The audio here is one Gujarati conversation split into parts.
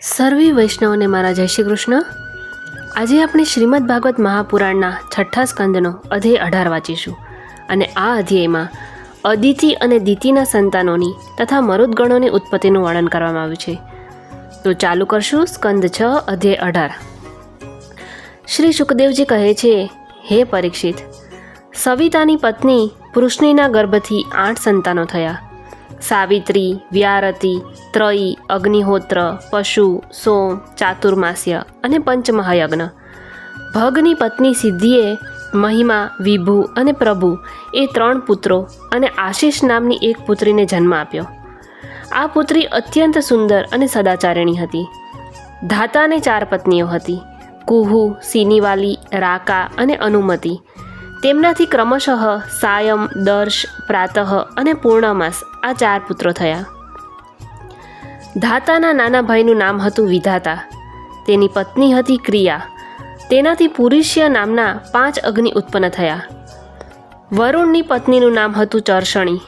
સર્વે વૈષ્ણવને મારા જય શ્રી કૃષ્ણ. આજે આપણે શ્રીમદ ભાગવત મહાપુરાણના છઠ્ઠા સ્કંદનો અધ્યય અઢાર વાંચીશું. અને આ અધ્યાયમાં અદિતિ અને દિતિના સંતાનોની તથા મરુદગણોની ઉત્પત્તિનું વર્ણન કરવામાં આવ્યું છે. તો ચાલુ કરશું સ્કંદ છ, અધ્યાય અઢાર. શ્રી સુખદેવજી કહે છે, હે પરીક્ષિત, સવિતાની પત્ની પૃષ્ણિના ગર્ભથી આઠ સંતાનો થયા. સાવિત્રી, વ્યારતી, ત્રયી, અગ્નિહોત્ર, પશુ, સોમ, ચાતુર્માસ્ય અને પંચમહાયજ્ઞ. ભગની પત્ની સિદ્ધિએ મહિમા, વિભુ અને પ્રભુ એ ત્રણ પુત્રો અને આશીષ નામની એક પુત્રીને જન્મ આપ્યો. આ પુત્રી અત્યંત સુંદર અને સદાચારિણી હતી. ધાતાને ચાર પત્નીઓ હતી. કુહુ, સિનીવાલી, રાકા અને અનુમતિ. તેમનાથી ક્રમશઃ સાયમ, દર્શ, પ્રાતઃ અને પૂર્ણમાસ આ ચાર પુત્રો થયા. ધાતાના નાના ભાઈનું નામ હતું વિધાતા. તેની પત્ની હતી ક્રિયા. તેનાથી પુરુષ્ય નામના પાંચ અગ્નિ ઉત્પન્ન થયા. વરુણની પત્નીનું નામ હતું ચર્ષણી.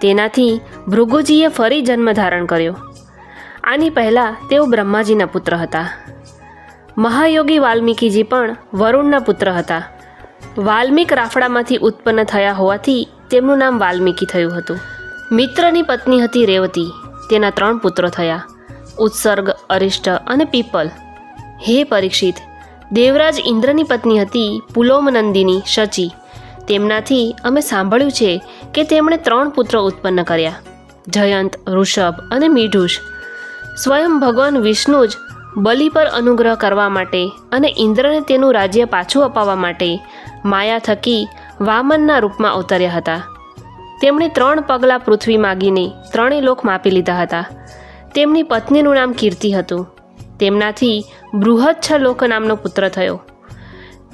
તેનાથી ભૃગુજીએ ફરી જન્મ ધારણ કર્યો. આની પહેલાં તેઓ બ્રહ્માજીના પુત્ર હતા. મહાયોગી વાલ્મીકીજી પણ વરુણના પુત્ર હતા. વાલ્મીક રાફડામાંથી ઉત્પન્ન થયા હોવાથી તેમનું નામ વાલ્મીકી થયું હતું. મિત્રની પત્ની હતી રેવતી. તેના ત્રણ પુત્રો થયા. ઉત્સર્ગ, અરિષ્ટ અને પીપલ. હે પરીક્ષિત, દેવરાજ ઇન્દ્રની પત્ની હતી પુલોમનંદિની શચી. તેમનાથી અમે સાંભળ્યું છે કે તેમણે ત્રણ પુત્રો ઉત્પન્ન કર્યા. જયંત, ઋષભ અને મીઢુષ. સ્વયં ભગવાન વિષ્ણુ જ બલિ પર અનુગ્રહ કરવા માટે અને ઇન્દ્રને તેનું રાજ્ય પાછું અપાવવા માટે માયા થકી વામનના રૂપમાં અવતર્યા હતા. તેમણે ત્રણ પગલાં પૃથ્વી માગીને ત્રણેય લોક માપી લીધા હતા. તેમની પત્નીનું નામ કીર્તિ હતું. તેમનાથી બૃહચ્છ લોક નામનો પુત્ર થયો.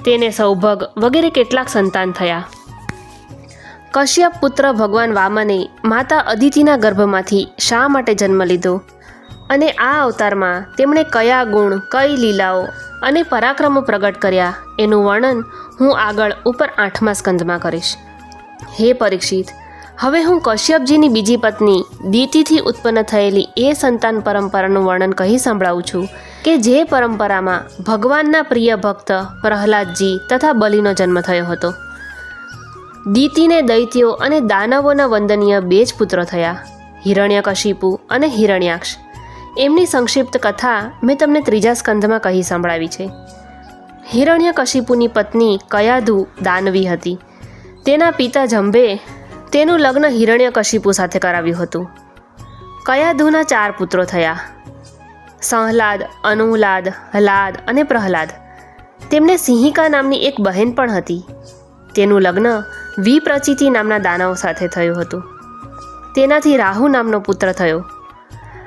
તેને સૌભગ વગેરે કેટલાક સંતાન થયા. કશ્યપ પુત્ર ભગવાન વામને માતા અદિતિના ગર્ભમાંથી શા માટે જન્મ લીધો? અને આ અવતારમાં તેમણે કયા ગુણ, કઈ લીલાઓ અને પરાક્રમો પ્રગટ કર્યા? એનું વર્ણન હું આગળ ઉપર આઠમા સ્કંદમાં કરીશ. હે પરીક્ષિત, હવે હું કશ્યપજીની બીજી પત્ની દીતિથી ઉત્પન્ન થયેલી એ સંતાન પરંપરાનું વર્ણન કહી સંભળાવું છું કે જે પરંપરામાં ભગવાનના પ્રિય ભક્ત પ્રહલાદજી તથા બલિનો જન્મ થયો હતો. દીતિને દૈત્યો અને દાનવોના વંદનીય બે જ પુત્રો થયા, હિરણ્યકશિપુ અને હિરણ્યાક્ષ. એમની સંક્ષિપ્ત કથા મેં તમને ત્રીજા સ્કંધમાં કહી સંભળાવી છે. હિરણ્યકશિપુની પત્ની કયાધુ દાનવી હતી. તેના પિતા જંભે તેનું લગ્ન હિરણ્યકશિપુ સાથે કરાવ્યું હતું. કયાધુના ચાર પુત્રો થયા. સંહલાદ અનુહલાદ હલાદ અને પ્રહલાદ. તેમને સિંહિકા નામની એક બહેન પણ હતી. તેનું લગ્ન વિપ્રચિતિ નામના દાનવ સાથે થયું હતું. તેનાથી રાહુ નામનો પુત્ર થયો.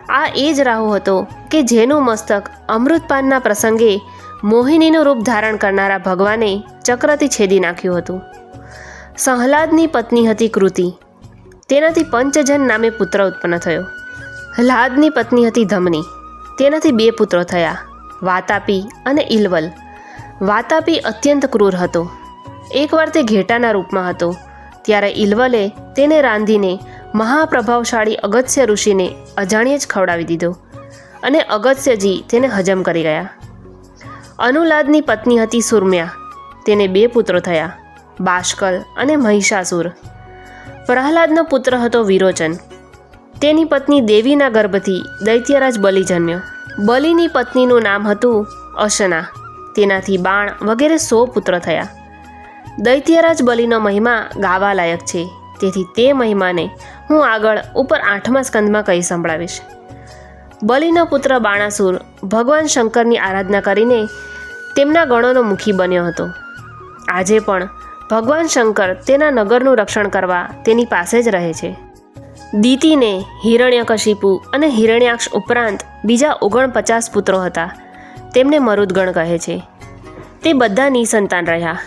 આ એ જ રાહુ હતો કે જેનું મસ્તક અમૃતપાનના પ્રસંગે મોહિનીનું રૂપ ધારણ કરનારા ભગવાને ચક્રથી છેદી નાખ્યું હતું. સહલાદની પત્ની હતી કૃતિ. તેનાથી પંચજન નામે પુત્ર ઉત્પન્ન થયો. હલાદની પત્ની હતી ધમની. તેનાથી બે પુત્રો થયા, વાતાપી અને ઇલવલ વાતાપી અત્યંત ક્રૂર હતો. એકવાર તે ઘેટાના રૂપમાં હતો, ત્યારે ઇલવલે તેને રાંધીને મહાપ્રભાવશાળી અગત્ય ઋષિને અજાણ્યે જ ખવડાવી દીધો અને અગત્યજી તેને હજમ કરી ગયા. અનુલાદની પત્ની હતી સુરમ્યા. તેને બે પુત્રો થયા બાષ્કલ અને મહિષાસુર. પ્રહલાદનો પુત્ર હતો વિરોચન. તેની પત્ની દેવીના ગર્ભથી દૈત્યરાજ બલિ જન્મ્યો. બલિની પત્નીનું નામ હતું અશના. તેનાથી બાણ વગેરે સો પુત્ર થયા. દૈત્યરાજ બલિનો મહિમા ગાવા લાયક છે. તેથી તે મહિમાને હું આગળ ઉપર આઠમા સ્કંદમાં કહી સંભળાવીશ. બલિનો પુત્ર બાણાસુર ભગવાન શંકરની આરાધના કરીને તેમના ગણોનો મુખી બન્યો હતો. આજે પણ ભગવાન શંકર તેના નગરનું રક્ષણ કરવા તેની પાસે જ રહે છે. દીતિને હિરણ્યકશિપુ અને હિરણ્યાક્ષ ઉપરાંત બીજા ઓગણપચાસ પુત્રો હતા. તેમને મરુદગણ કહે છે. તે બધા નિસંતાન રહ્યા.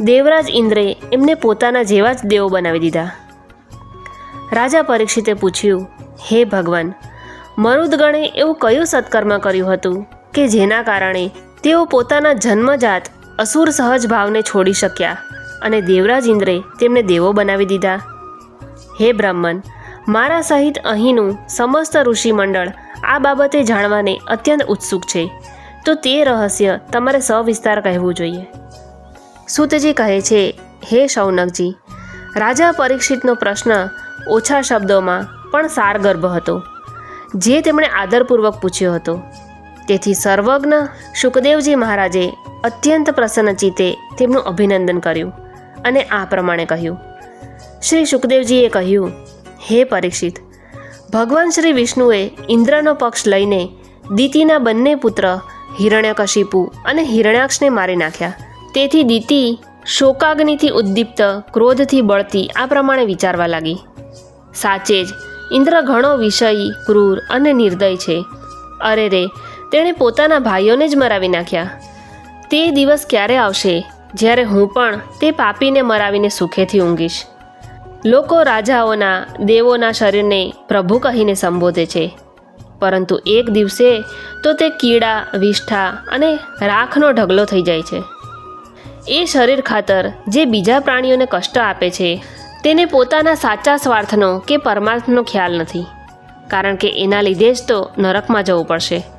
દેવરાજ ઇન્દ્રે એમને પોતાના જેવા જ દેવો બનાવી દીધા. રાજા પરીક્ષિતે પૂછ્યું, હે ભગવાન, મરુદગણે એવું કયું સત્કર્મ કર્યું હતું કે જેના કારણે તેઓ પોતાના જન્મજાત અસુર સહજ ભાવને છોડી શક્યા અને દેવરાજ ઇન્દ્રે તેમને દેવો બનાવી દીધા. હે બ્રાહ્મણ, મારા સહિત અહીંનું સમસ્ત ઋષિમંડળ આ બાબતે જાણવાને અત્યંત ઉત્સુક છે. તો તે રહસ્ય તમારે સવિસ્તાર કહેવું જોઈએ. સુતજી કહે છે, હે શૌનકજી, રાજા પરીક્ષિતનો પ્રશ્ન ઓછા શબ્દોમાં પણ સારગર્ભ હતો, જે તેમણે આદરપૂર્વક પૂછ્યો હતો. તેથી સર્વજ્ઞ સુખદેવજી મહારાજે અત્યંત પ્રસન્ન ચિત્તે તેમનું અભિનંદન કર્યું અને આ પ્રમાણે કહ્યું. શ્રી શુકદેવજીએ કહ્યું, હે પરીક્ષિત, ભગવાન શ્રી વિષ્ણુએ ઇન્દ્રનો પક્ષ લઈને દીતિના બંને પુત્ર હિરણ્યકશિપુ અને હિરણ્યાક્ષને મારી નાખ્યા. તેથી દીતિ શોકાગ્નિથી ઉદ્દીપ્ત ક્રોધથી બળતી આ પ્રમાણે વિચારવા લાગી. સાચે જ ઇન્દ્ર ઘણો વિષયી, ક્રૂર અને નિર્દય છે. અરે રે તેણે પોતાના ભાઈઓને જ મરાવી નાખ્યા. તે દિવસ ક્યારે આવશે? જ્યારે હું પણ તે પાપીને મરાવીને સુખેથી ઊંઘીશ. લોકો રાજાઓના, દેવોના શરીરને પ્રભુ કહીને સંબોધે છે. પરંતુ એક દિવસે તો તે કીડા, વિષ્ઠા અને રાખનો ઢગલો થઈ જાય છે. એ શરીર ખાતર જે બીજા પ્રાણીઓને કષ્ટ આપે છે, તેને પોતાના સાચા સ્વાર્થનો કે પરમાર્થનો ખ્યાલ નથી. કારણ કે એના લીધે જ તો નરકમાં જવું પડશે.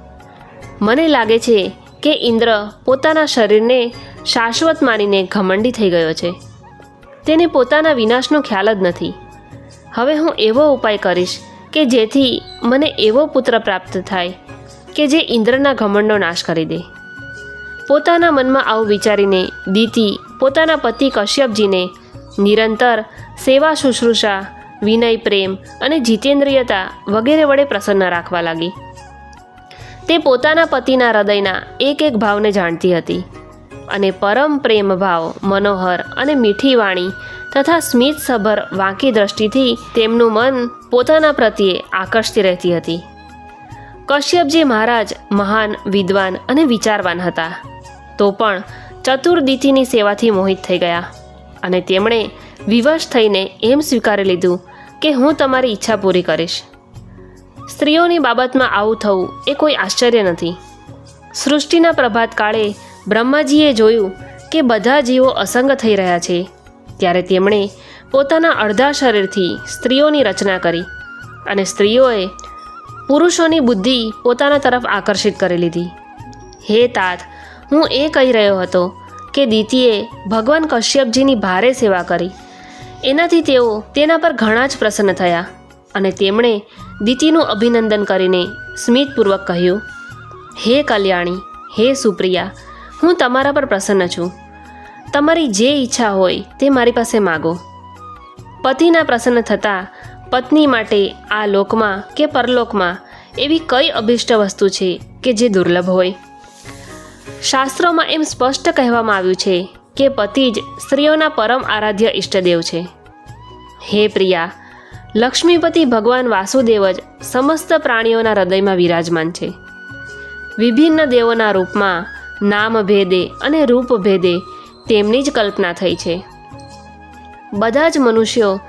મને લાગે છે કે ઇન્દ્ર પોતાના શરીરને શાશ્વત માનીને ઘમંડી થઈ ગયો છે. તેને પોતાના વિનાશનો ખ્યાલ જ નથી. હવે હું એવો ઉપાય કરીશ કે જેથી મને એવો પુત્ર પ્રાપ્ત થાય કે જે ઇન્દ્રના ઘમંડનો નાશ કરી દે. પોતાના મનમાં આવું વિચારીને દીતિ પોતાના પતિ કશ્યપજીને નિરંતર સેવા શુશ્રૂષા, વિનય પ્રેમ અને જીતેન્દ્રિયતા વગેરે વડે પ્રસન્ન રાખવા લાગી. તે પોતાના પતિના હૃદયના એક એક ભાવને જાણતી હતી. અને પરમ પ્રેમ ભાવ, મનોહર અને મીઠી વાણી તથા સ્મિતસભર વાંકી દ્રષ્ટિથી તેમનું મન પોતાના પ્રત્યે આકર્ષતી રહેતી હતી. કશ્યપજી મહારાજ મહાન, વિદ્વાન અને વિચારવાન હતા. તો પણ ચતુર્દિતિની સેવાથી મોહિત થઈ ગયા અને તેમણે વિવશ થઈને એમ સ્વીકારી લીધું કે હું તમારી ઈચ્છા પૂરી કરીશ. સ્ત્રીઓની બાબતમાં આવું થવું એ કોઈ આશ્ચર્ય નથી. સૃષ્ટિના પ્રભાત કાળે બ્રહ્માજીએ જોયું કે બધા જીવો અસંગ થઈ રહ્યા છે. ત્યારે તેમણે પોતાના અડધા શરીરથી સ્ત્રીઓની રચના કરી અને સ્ત્રીઓએ પુરુષોની બુદ્ધિ પોતાના તરફ આકર્ષિત કરી લીધી. હે તાત, હું એ કહી રહ્યો હતો કે દીતીએ ભગવાન કશ્યપજીની ભારે સેવા કરી. એનાથી તેઓ તેના પર ઘણા જ પ્રસન્ન થયા અને તેમણે દીતિનું અભિનંદન કરીને સ્મિતપૂર્વક કહ્યું, હે કલ્યાણી, હે સુપ્રિયા, હું તમારા પર પ્રસન્ન છું. તમારી જે ઈચ્છા હોય તે મારી પાસે માગો. પતિના પ્રસન્ન થતાં પત્ની માટે આ લોકમાં કે પરલોકમાં એવી કઈ અભિષ્ટ વસ્તુ છે કે જે દુર્લભ હોય? શાસ્ત્રોમાં એમ સ્પષ્ટ કહેવામાં આવ્યું છે કે પતિ જ સ્ત્રીઓના પરમ આરાધ્ય ઈષ્ટદેવ છે. હે પ્રિયા લક્ષ્મીપતિ ભગવાન વાસુદેવ જ સમસ્ત પ્રાણીઓના હૃદયમાં વિરાજમાન છે. વિભિન્ન દેવોના રૂપમાં નામ ભેદે અને રૂપ ભેદે તેમની જ કલ્પના થઈ છે. બધા જ મનુષ્યો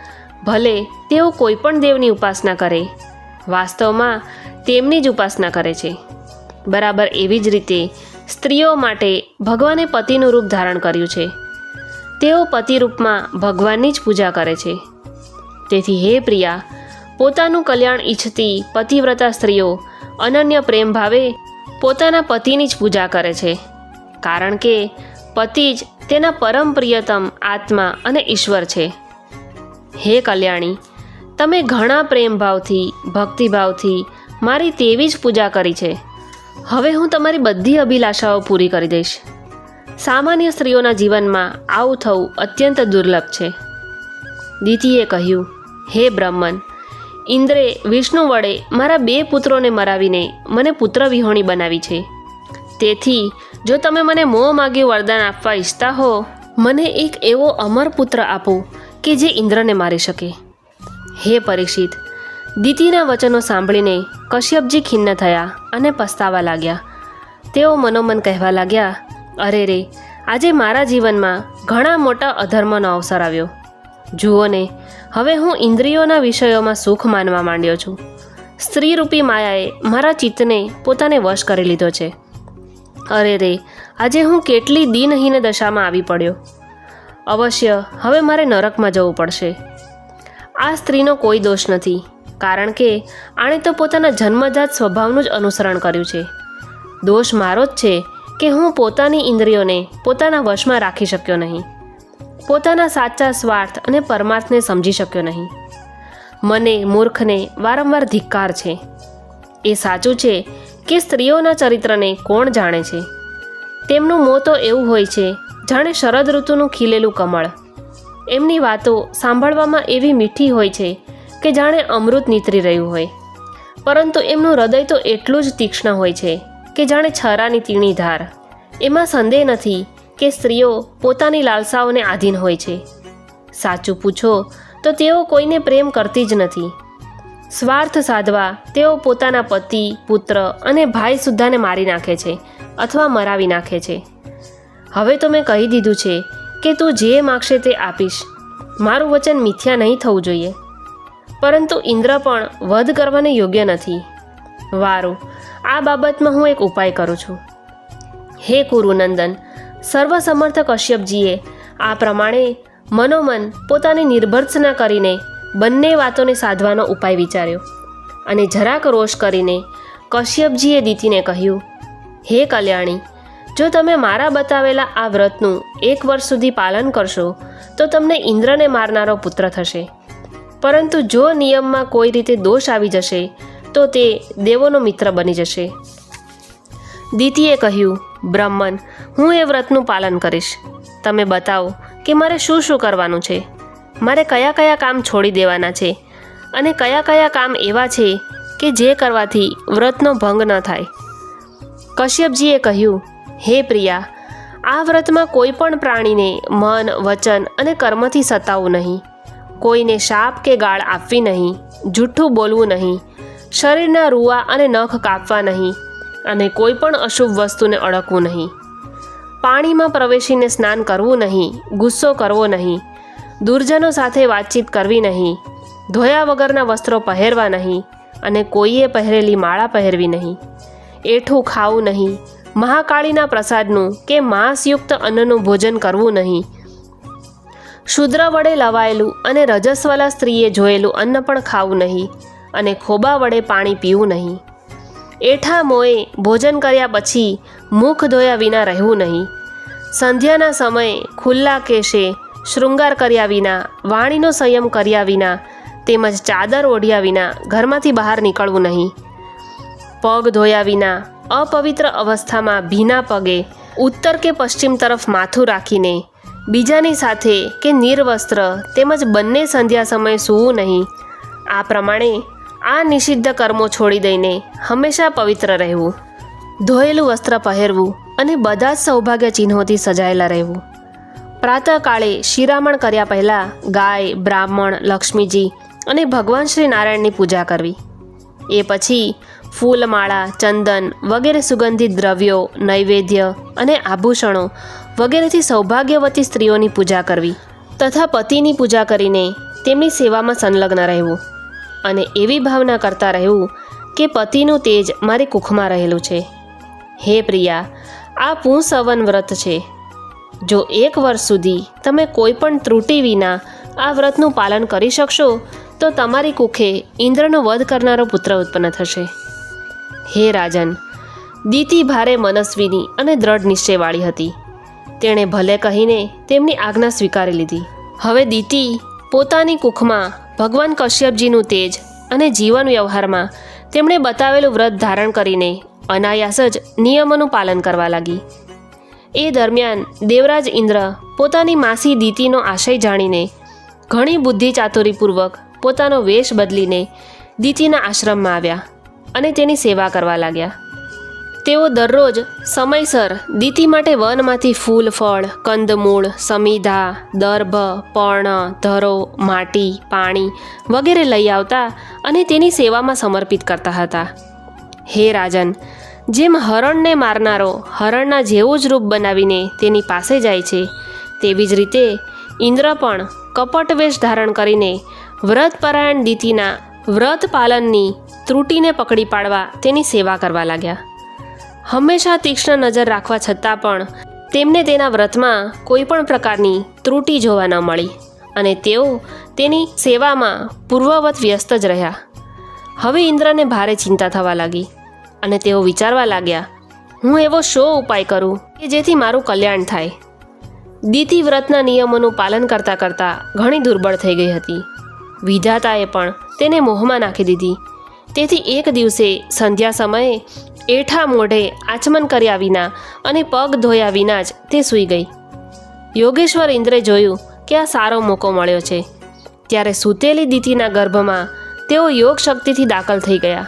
ભલે તેઓ કોઈ પણ દેવની ઉપાસના કરે, વાસ્તવમાં તેમની જ ઉપાસના કરે છે. બરાબર એવી જ રીતે સ્ત્રીઓ માટે ભગવાને પતિનું રૂપ ધારણ કર્યું છે. તેઓ પતિ રૂપમાં ભગવાનની જ પૂજા કરે છે. તેથી હે પ્રિયા, પોતાનું કલ્યાણ ઈચ્છતી પતિવ્રતા સ્ત્રીઓ અનન્ય પ્રેમ ભાવે પોતાના પતિની જ પૂજા કરે છે. કારણ કે પતિ જ તેના પરમ પ્રિયતમ આત્મા અને ઈશ્વર છે. હે કલ્યાણી, તમે ઘણા પ્રેમભાવથી ભક્તિભાવથી મારી તેવી જ પૂજા કરી છે. હવે હું તમારી બધી અભિલાષાઓ પૂરી કરી દઈશ. સામાન્ય સ્ત્રીઓના જીવનમાં આવું થવું અત્યંત દુર્લભ છે. દીતિએ કહ્યું હે બ્રહ્મન, ઇન્દ્રે વિષ્ણુ વડે મારા બે પુત્રોને મરાવીને મને પુત્ર વિહોણી બનાવી છે. તેથી, જો તમે મને મોં માગ્યું વરદાન આપવા ઈચ્છતા હો, મને એક એવો અમર પુત્ર આપો કે જે ઇન્દ્રને મારી શકે. હે પરીક્ષિત, દીતિના વચનો સાંભળીને કશ્યપજી ખિન્ન થયા અને પસ્તાવા લાગ્યા. તેઓ મનોમન કહેવા લાગ્યા, અરે રે, આજે મારા જીવનમાં ઘણા મોટા અધર્મનો અવસર આવ્યો. જુઓ ને, હવે હું ઇન્દ્રિયોના વિષયોમાં સુખ માનવા માંડ્યો છું. સ્ત્રીરૂપી માયાએ મારા ચિત્તને પોતાને વશ કરી લીધો છે. અરે રે, આજે હું કેટલી દિનહીન દશામાં આવી પડ્યો. અવશ્ય, હવે મારે નરકમાં જવું પડશે. આ સ્ત્રીનો કોઈ દોષ નથી, કારણ કે આણે તો પોતાના જન્મજાત સ્વભાવનું જ અનુસરણ કર્યું છે. દોષ મારો જ છે કે હું પોતાની ઇન્દ્રિયોને પોતાના વશમાં રાખી શક્યો નહીં. પોતાના સાચા સ્વાર્થ અને પરમાર્થને સમજી શક્યો નહીં. મને, મૂર્ખને વારંવાર ધિક્કાર છે. એ સાચું છે કે સ્ત્રીઓના ચરિત્રને કોણ જાણે છે? તેમનું મોં તો એવું હોય છે, જાણે શરદ ઋતુનું ખીલેલું કમળ. એમની વાતો સાંભળવામાં એવી મીઠી હોય છે કે જાણે અમૃત નીતરી રહ્યું હોય. પરંતુ એમનું હૃદય તો એટલું જ તીક્ષ્ણ હોય છે કે જાણે છરાની તીણી ધાર. એમાં સંદેહ નથી કે સ્ત્રીઓ પોતાની લાલસાઓને આધીન હોય છે. સાચું પૂછો તો તેઓ કોઈને પ્રેમ કરતી જ નથી. સ્વાર્થ સાધવા તેઓ પોતાના પતિ, પુત્ર અને ભાઈ સુદ્ધાને મારી નાખે છે અથવા મરાવી નાખે છે. હવે તો મેં કહી દીધું છે કે તું જે માગશે તે આપીશ. મારું વચન મિથ્યા નહીં થવું જોઈએ. પરંતુ ઇન્દ્ર પણ વધ કરવાને યોગ્ય નથી. વારું, આ બાબતમાં હું એક ઉપાય કરું છું. હે કુરુનંદન સર્વસમર્થ કશ્યપજીએ આ પ્રમાણે મનોમન પોતાની નિર્ભર્સના કરીને બંને વાતોને સાધવાનો ઉપાય વિચાર્યો અને જરાક રોષ કરીને કશ્યપજીએ દીતીને કહ્યું, હે કલ્યાણી, જો તમે મારા બતાવેલા આ વ્રતનું એક વર્ષ સુધી પાલન કરશો, તો તમને ઇન્દ્રને મારનારો પુત્ર થશે. પરંતુ જો નિયમમાં કોઈ રીતે દોષ આવી જશે, તો તે દેવોનો મિત્ર બની જશે. દીતીએ કહ્યું બ્રહ્મન હું એ વ્રતનું પાલન કરીશ. તમે બતાવો કે મારે શું શું કરવાનું છે? મારે કયા કયા કામ છોડી દેવાના છે? અને કયા કયા કામ એવા છે કે જે કરવાથી વ્રતનો ભંગ ન થાય? કશ્યપજીએ કહ્યું, હે પ્રિયા, આ વ્રતમાં કોઈ પણ પ્રાણીને મન, વચન અને કર્મથી સતાવવું નહીં. કોઈને શાપ કે ગાળ આપવી નહીં જૂઠું બોલવું નહીં, શરીરના રૂવા અને નખ કાપવા નહીં. અને કોઈ પણ અશુભ વસ્તુને અડકવું નહીં. પાણીમાં પ્રવેશીને સ્નાન કરવું નહીં, ગુસ્સો કરવો નહીં, દુર્જનો સાથે વાતચીત કરવી નહીં, ધોયા વગરના વસ્ત્રો પહેરવા નહીં અને કોઈએ પહેરેલી માળા પહેરવી નહીં, એઠું ખાવું નહીં, મહાકાળીના પ્રસાદનું કે માંસયુક્ત અન્નનું ભોજન કરવું નહીં. શુદ્ર વડે લવાયેલું અને રજસ્વલા સ્ત્રીએ જોયેલું અન્ન પણ ખાવું નહીં અને ખોબા વડે પાણી પીવું નહીં. એઠા મોએ ભોજન કર્યા પછી મુખ ધોયા વિના રહેવું નહીં. સંધ્યાના સમયે ખુલ્લા કેશે શૃંગાર કર્યા વિના, વાણીનો સંયમ કર્યા વિના, તેમજ ચાદર ઓઢ્યા વિના ઘરમાંથી બહાર નીકળવું નહીં. પગ ધોયા વિના અપવિત્ર અવસ્થામાં ભીના પગે ઉત્તર કે પશ્ચિમ તરફ માથું રાખીને, બીજાની સાથે કે નિર્વસ્ત્ર તેમજ બંને સંધ્યા સમયે સૂવું નહીં. આ પ્રમાણે આ નિષિદ્ધ કર્મો છોડી દઈને હંમેશા પવિત્ર રહેવું, ધોયેલું વસ્ત્ર પહેરવું અને બધા જ સૌભાગ્ય ચિહ્નોથી સજાયેલા રહેવું. પ્રાતઃકાળે શિરામણ કર્યા પહેલાં ગાય, બ્રાહ્મણ, લક્ષ્મીજી અને ભગવાન શ્રી નારાયણની પૂજા કરવી. એ પછી ફૂલમાળા, ચંદન વગેરે સુગંધિત દ્રવ્યો, નૈવેદ્ય અને આભૂષણો વગેરેથી સૌભાગ્યવતી સ્ત્રીઓની પૂજા કરવી તથા પતિની પૂજા કરીને તેમની સેવામાં સંલગ્ન રહેવું. અને એવી ભાવના કરતા રહેવું કે પતિનું તેજ મારી કુખમાં રહેલું છે. હે પ્રિયા, આ પૂસવન વ્રત છે. જો એક વર્ષ સુધી તમે કોઈ પણ ત્રુટિ વિના આ વ્રતનું પાલન કરી શકશો, તો તમારી કુખે ઇન્દ્રનો વધ કરનારો પુત્ર ઉત્પન્ન થશે. હે રાજન, દીતી ભારે મનસ્વીની અને દ્રઢ નિશ્ચયવાળી હતી. તેણે ભલે કહીને તેમની આજ્ઞા સ્વીકારી લીધી. હવે દીતી પોતાની કુખમાં ભગવાન કશ્યપજીનું તેજ અને જીવન વ્યવહારમાં તેમણે બતાવેલું વ્રત ધારણ કરીને અનાયાસ જ નિયમોનું પાલન કરવા લાગી. એ દરમિયાન દેવરાજ ઇન્દ્ર પોતાની માસી દીતીનો આશય જાણીને ઘણી બુદ્ધિ ચાતુરીપૂર્વક પોતાનો વેશ બદલીને દીતીના આશ્રમમાં આવ્યા અને તેની સેવા કરવા લાગ્યા. તેઓ દરરોજ સમયસર દીતિ માટે વનમાંથી ફૂલ, ફળ, કંદમૂળ, સમીધા, દર્ભ, પર્ણ, ધરો, માટી, પાણી વગેરે લઈ આવતા અને તેની સેવામાં સમર્પિત કરતા હતા. હે રાજન, જેમ હરણને મારનારો હરણના જેવું જ રૂપ બનાવીને તેની પાસે જાય છે, તેવી જ રીતે ઇન્દ્ર પણ કપટવેશ ધારણ કરીને વ્રતપરાયણ દીતિના વ્રત પાલનની ત્રુટીને પકડી પાડવા તેની સેવા કરવા લાગ્યા. હંમેશા તીક્ષ્ણ નજર રાખવા છતાં પણ તેમને તેના વ્રતમાં કોઈ પણ પ્રકારની ત્રુટિ જોવા ન મળી અને તેઓ તેની સેવામાં પૂર્વવત વ્યસ્ત જ રહ્યા. હવે ઇન્દ્રને ભારે ચિંતા થવા લાગી અને તેઓ વિચારવા લાગ્યા, હું એવો શો ઉપાય કરું કે જેથી મારું કલ્યાણ થાય? દીતિ વ્રતના નિયમોનું પાલન કરતાં કરતાં ઘણી દુર્બળ થઈ ગઈ હતી. વિધાતાએ પણ તેને મોહમાં નાખી દીધી. તેથી એક દિવસે સંધ્યા સમયે એઠા મોઢે આચમન કર્યા વિના અને પગ ધોયા વિના જ તે સૂઈ ગઈ. યોગેશ્વર ઇન્દ્રે જોયું કે આ સારો મોકો મળ્યો છે. ત્યારે સૂતેલી દીતીના ગર્ભમાં તેઓ યોગ શક્તિથી દાખલ થઈ ગયા.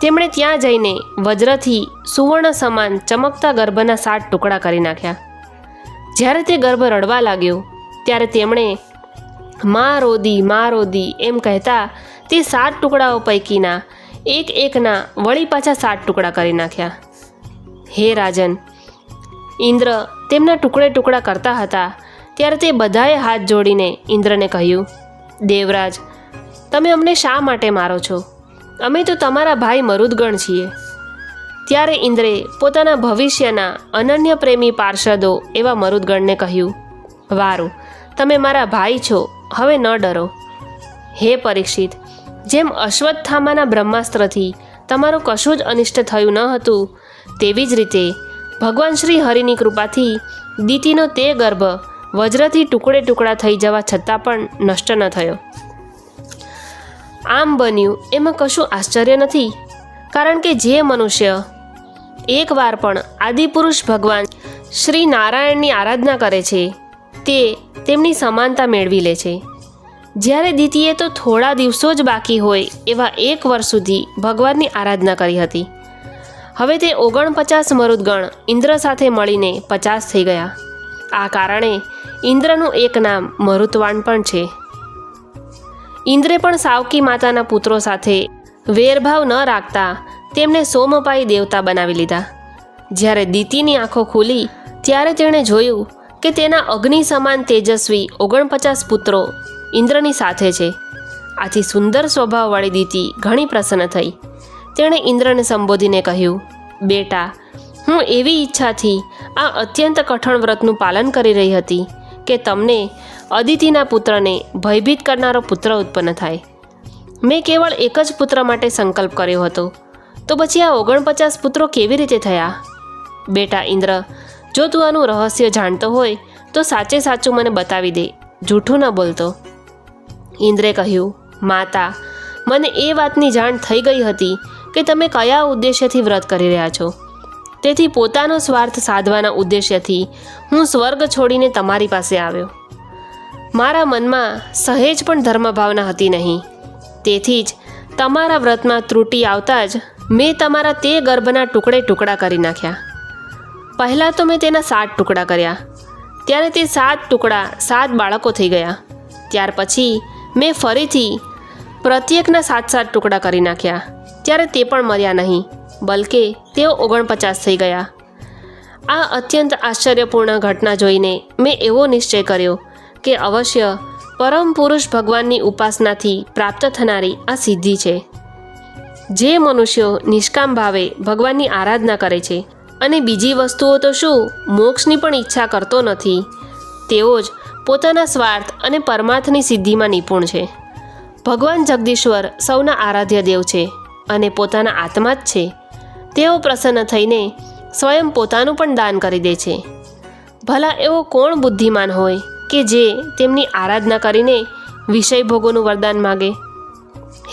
તેમણે ત્યાં જઈને વજ્રથી સુવર્ણ સમાન ચમકતા ગર્ભના સાત ટુકડા કરી નાખ્યા. જ્યારે તે ગર્ભ રડવા લાગ્યો, ત્યારે તેમણે, મા રોદી મા રોદી, એમ કહેતા તે સાત ટુકડાઓ પૈકીના એક એકના વળી પાછા સાત ટુકડા કરી નાખ્યા. હે રાજન, ઇન્દ્ર તેમના ટુકડે ટુકડા કરતા હતા ત્યારે તે બધાએ હાથ જોડીને ઇન્દ્રને કહ્યું, દેવરાજ, તમે અમને શા માટે મારો છો? અમે તો તમારા ભાઈ મરુદગણ છીએ. ત્યારે ઇન્દ્રે પોતાના ભવિષ્યના અનન્ય પ્રેમી પાર્ષદો એવા મરુદગણને કહ્યું, વારું, તમે મારા ભાઈ છો, હવે ન ડરો. હે પરીક્ષિત જેમ અશ્વત્થામાના બ્રહ્માસ્ત્રથી તમારું કશું જ અનિષ્ટ થયું ન હતું, તેવી જ રીતે ભગવાન શ્રી હરિની કૃપાથી દીતીનો તે ગર્ભ વજ્રથી ટુકડે ટુકડા થઈ જવા છતાં પણ નષ્ટ ન થયો. આમ બન્યું એમાં કશું આશ્ચર્ય નથી, કારણ કે જે મનુષ્ય એકવાર પણ આદિપુરુષ ભગવાન શ્રી નારાયણની આરાધના કરે છે, તે તેમની સમાનતા મેળવી લે છે. જ્યારે દીતીએ તો થોડા દિવસો જ બાકી હોય એવા એક વર્ષ સુધી ભગવાનની આરાધના કરી હતી. હવે તે ઓગણપચાસ મરુદગણ ઇન્દ્ર સાથે મળીને પચાસ થઈ ગયા. આ કારણે ઇન્દ્રનું એક નામ મરુતવાન પણ છે. ઇન્દ્રે પણ સાવકી માતાના પુત્રો સાથે વેરભાવ ન રાખતા તેમને સોમપાઈ દેવતા બનાવી લીધા. જ્યારે દીતીની આંખો ખુલી, ત્યારે તેણે જોયું કે તેના અગ્નિ સમાન તેજસ્વી ઓગણપચાસ પુત્રો ઇન્દ્રની સાથે છે. આથી સુંદર સ્વભાવવાળી દીતી ઘણી પ્રસન્ન થઈ. તેણે ઇન્દ્રને સંબોધીને કહ્યું, બેટા, હું એવી ઈચ્છાથી આ અત્યંત કઠણ વ્રતનું પાલન કરી રહી હતી કે તમને અદિતિના પુત્રને ભયભીત કરનારો પુત્ર ઉત્પન્ન થાય. મેં કેવળ એક જ પુત્ર માટે સંકલ્પ કર્યો હતો. તો પછી આ ઓગણપચાસ પુત્રો કેવી રીતે થયા? બેટા ઇન્દ્ર, જો તું આનું રહસ્ય જાણતો હોય, તો સાચે સાચું મને બતાવી દે. જૂઠું ન બોલતો. ઇન્દ્રે કહ્યું, માતા, મને એ વાતની જાણ થઈ ગઈ હતી કે તમે કયા ઉદ્દેશ્યથી વ્રત કરી રહ્યા છો. તેથી પોતાનો સ્વાર્થ સાધવાના ઉદ્દેશ્યથી હું સ્વર્ગ છોડીને તમારી પાસે આવ્યો. મારા મનમાં સહેજ પણ ધર્મભાવના હતી નહીં. તેથી જ તમારા વ્રતમાં ત્રુટિ આવતા જ મેં તમારા તે ગર્ભના ટુકડે ટુકડા કરી નાખ્યા. પહેલાં તો મેં તેના સાત ટુકડા કર્યા. ત્યારે તે સાત ટુકડા સાત બાળકો થઈ ગયા. ત્યાર પછી મેં ફરીથી પ્રત્યેકના સાત સાત ટુકડા કરી નાખ્યા, ત્યારે તે પણ મર્યા નહીં, બલકે તેઓ ઓગણપચાસ થઈ ગયા. આ અત્યંત આશ્ચર્યપૂર્ણ ઘટના જોઈને મેં એવો નિશ્ચય કર્યો કે અવશ્ય પરમ પુરુષ ભગવાનની ઉપાસનાથી પ્રાપ્ત થનારી આ સિદ્ધિ છે. જે મનુષ્યો નિષ્કામ ભાવે ભગવાનની આરાધના કરે છે, અને બીજી વસ્તુઓ તો શું, મોક્ષની પણ ઈચ્છા કરતો નથી, તેઓ જ પોતાના સ્વાર્થ અને પરમાર્થની સિદ્ધિમાં નિપુણ છે. ભગવાન જગદીશ્વર સૌના આરાધ્ય દેવ છે અને પોતાના આત્મા જ છે. તેઓ પ્રસન્ન થઈને સ્વયં પોતાનું પણ દાન કરી દે છે. ભલા એવો કોણ બુદ્ધિમાન હોય કે જે તેમની આરાધના કરીને વિષય ભોગોનું વરદાન માગે?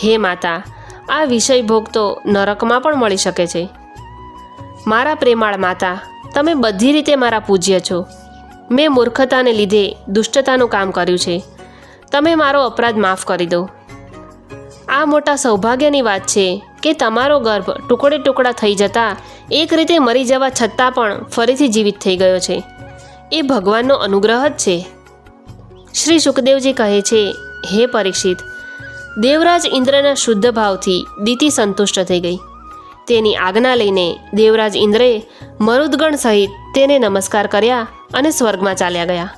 હે માતા, આ વિષય ભોગ તો નરકમાં પણ મળી શકે છે. મારા પ્રેમાળ માતા, તમે બધી રીતે મારા પૂજ્ય છો. મેં મૂર્ખતાને લીધે દુષ્ટતાનું કામ કર્યું છે. તમે મારો અપરાધ માફ કરી દો. આ મોટા સૌભાગ્યની વાત છે કે તમારો ગર્ભ ટુકડે ટુકડા થઈ જતા એક રીતે મરી જવા છતાં પણ ફરીથી જીવિત થઈ ગયો છે. એ ભગવાનનો અનુગ્રહ જ છે. શ્રી સુખદેવજી કહે છે, હે પરીક્ષિત, દેવરાજ ઇન્દ્રના શુદ્ધ ભાવથી દીતિ સંતુષ્ટ થઈ ગઈ. તેની આજ્ઞા લઈને દેવરાજ ઇન્દ્રે મરુદગણ સહિત તેને નમસ્કાર કર્યા અને સ્વર્ગમાં ચાલ્યા ગયા.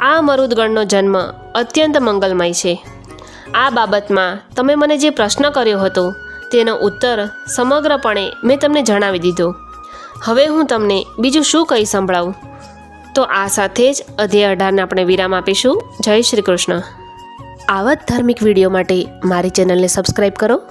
આ મરુદગણનો જન્મ અત્યંત મંગલમય છે. આ બાબતમાં તમે મને જે પ્રશ્ન કર્યો હતો, તેનો ઉત્તર સમગ્રપણે મેં તમને જણાવી દીધો. હવે હું તમને બીજું શું કહી સંભળાવું? તો આ સાથે જ અધ્યાય અઢારને આપણે વિરામ આપીશું. જય શ્રી કૃષ્ણ. આવા ધાર્મિક વીડિયો માટે મારી ચેનલને સબસ્ક્રાઈબ કરો.